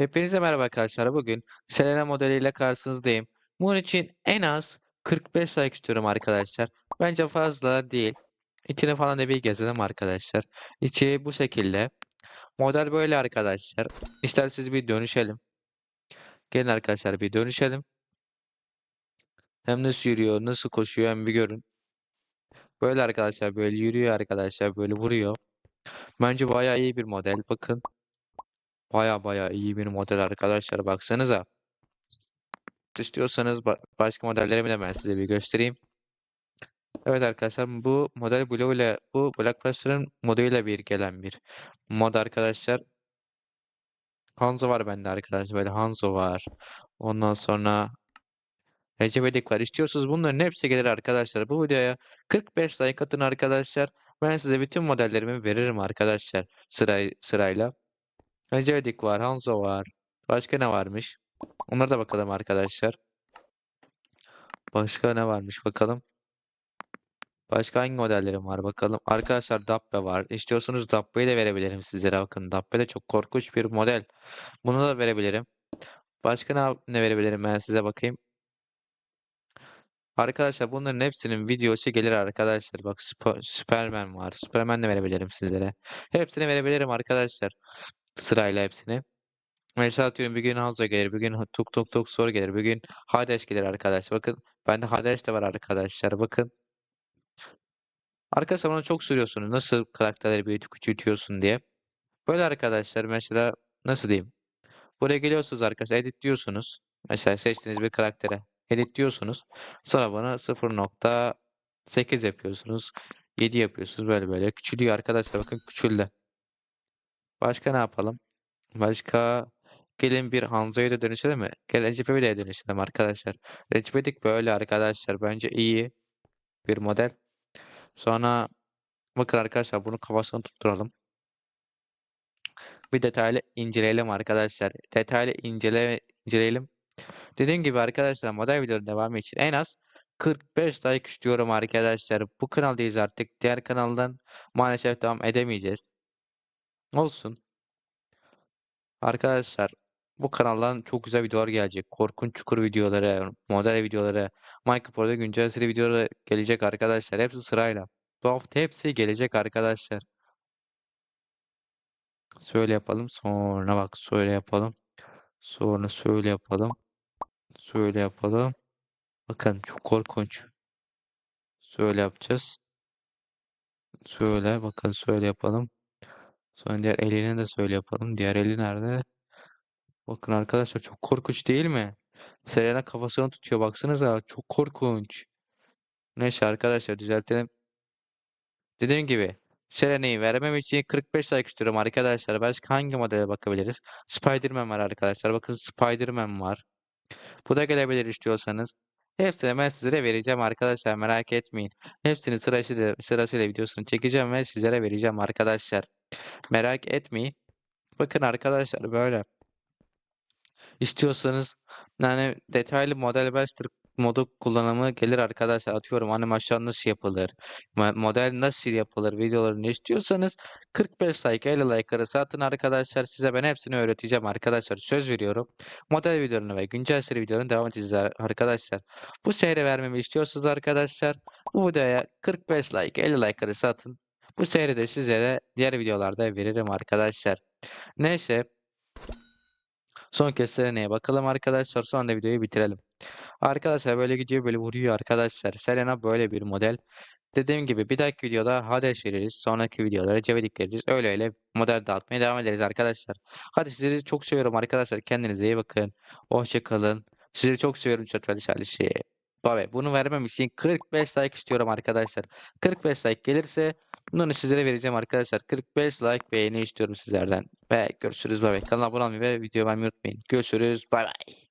Hepinize merhaba arkadaşlar. Bugün Selena modeliyle karşınızdayım. Bunun için en az 45 like istiyorum arkadaşlar. Bence fazla değil. İçine falan da bir gezelim arkadaşlar. İçi bu şekilde. Model böyle arkadaşlar. İsterseniz bir dönüşelim. Gelin arkadaşlar bir dönüşelim. Hem nasıl yürüyor, nasıl koşuyor hem bir görün. Böyle arkadaşlar böyle yürüyor arkadaşlar böyle vuruyor. Bence bayağı iyi bir model. Bakın. Baya baya iyi bir model arkadaşlar. Baksanıza. İstiyorsanız ba- başka modellerimi de ben size bir göstereyim. Evet arkadaşlar bu model Blue ile bu Blockbuster'ın moduyla bir gelen bir mod arkadaşlar. Hanzo var bende arkadaşlar. Böyle Hanzo var. Ondan sonra Recep var. İstiyorsanız bunların hepsi gelir arkadaşlar. Bu videoya 45 like atın arkadaşlar. Ben size bütün modellerimi veririm arkadaşlar. Sıray, sırayla. Recep İvedik var. Hanzo var. Başka ne varmış? Onlara da bakalım arkadaşlar. Başka ne varmış bakalım. Başka hangi modellerim var bakalım. Arkadaşlar Dabbe var. İstiyorsanız Dabbe'yi de verebilirim sizlere. Bakın Dabbe de çok korkunç bir model. Bunu da verebilirim. Başka ne, ne verebilirim ben size bakayım. Arkadaşlar bunların hepsinin videosu gelir arkadaşlar. Bak Sp- Superman var. Superman de verebilirim sizlere. Hepsini verebilirim arkadaşlar. Sırayla hepsini. Mesela atıyorum bir gün Hanzo gelir, bir gün Tuk Tuk Tuk Soru gelir, bir gün Hades gelir arkadaşlar. Bakın bende Hades de var arkadaşlar. Bakın. Arkadaşlar bana çok soruyorsunuz nasıl karakterleri büyütüp küçültüyorsun diye. Böyle arkadaşlar mesela nasıl diyeyim? Buraya geliyorsunuz arkadaşlar edit diyorsunuz. Mesela seçtiğiniz bir karaktere edit diyorsunuz. Sonra bana 0.8 yapıyorsunuz. 7 yapıyorsunuz böyle böyle. Küçülüyor arkadaşlar bakın küçüldü. Başka ne yapalım? Başka gelin bir Hanzo'ya da dönüşelim mi? Gel Recep İvedik'e dönüşelim arkadaşlar. Recep İvedik böyle arkadaşlar. Bence iyi bir model. Sonra bakın arkadaşlar bunu kafasına tutturalım. Bir detaylı inceleyelim arkadaşlar. Detaylı incele inceleyelim. Dediğim gibi arkadaşlar model videoların devamı için en az 45 like istiyorum arkadaşlar. Bu kanaldayız artık. Diğer kanaldan maalesef devam edemeyeceğiz. Olsun. Arkadaşlar bu kanaldan çok güzel videolar gelecek. Korkunç çukur videoları, model videoları, Minecraft orada güncel seri videoları gelecek arkadaşlar. Hepsi sırayla. Bu hafta hepsi gelecek arkadaşlar. Şöyle yapalım. Sonra bak şöyle yapalım. Sonra şöyle yapalım. Şöyle yapalım. Bakın çok korkunç. Şöyle yapacağız. Şöyle bakın şöyle yapalım. Sonra diğer elini de şöyle yapalım. Diğer eli nerede? Bakın arkadaşlar çok korkunç değil mi? Selena kafasını tutuyor baksanıza çok korkunç. Neyse arkadaşlar düzeltelim. Dediğim gibi Selena'yı vermem için 45 like istiyorum arkadaşlar. Başka hangi modele bakabiliriz? Spider-Man var arkadaşlar. Bakın Spider-Man var. Bu da gelebilir istiyorsanız. Hepsini ben sizlere vereceğim arkadaşlar merak etmeyin. Hepsini sırasıyla, sırasıyla videosunu çekeceğim ve sizlere vereceğim arkadaşlar. Merak etmeyin. Bakın arkadaşlar böyle. İstiyorsanız yani detaylı model Buster modu kullanımı gelir arkadaşlar. Atıyorum animasyon nasıl yapılır, mo- model nasıl yapılır videolarını istiyorsanız 45 like 50 like arası atın arkadaşlar. Size ben hepsini öğreteceğim arkadaşlar. Söz veriyorum. Model videolarını ve güncel seri videolarını devam edeceğiz ar- arkadaşlar. Bu seyre vermemi istiyorsanız arkadaşlar bu videoya 45 like 50 like arası atın. Bu seyri de sizlere diğer videolarda veririm arkadaşlar. Neyse. Son kez Selena'ya bakalım arkadaşlar. Sonra videoyu bitirelim. Arkadaşlar böyle gidiyor böyle vuruyor arkadaşlar. Selena böyle bir model. Dediğim gibi bir dahaki videoda Hades veririz. Sonraki videolara Cevedik veririz. Öyle öyle model dağıtmaya devam ederiz arkadaşlar. Hadi sizleri çok seviyorum arkadaşlar. Kendinize iyi bakın. Hoşça kalın. Sizleri çok seviyorum Çatali Şalisi. Baba bunu vermem için 45 like istiyorum arkadaşlar. 45 like gelirse bunu sizlere vereceğim arkadaşlar. 45 like beğeni istiyorum sizlerden. Ve görüşürüz bay bay. Kanala abone olmayı ve videoyu beğenmeyi unutmayın. Görüşürüz bay bay.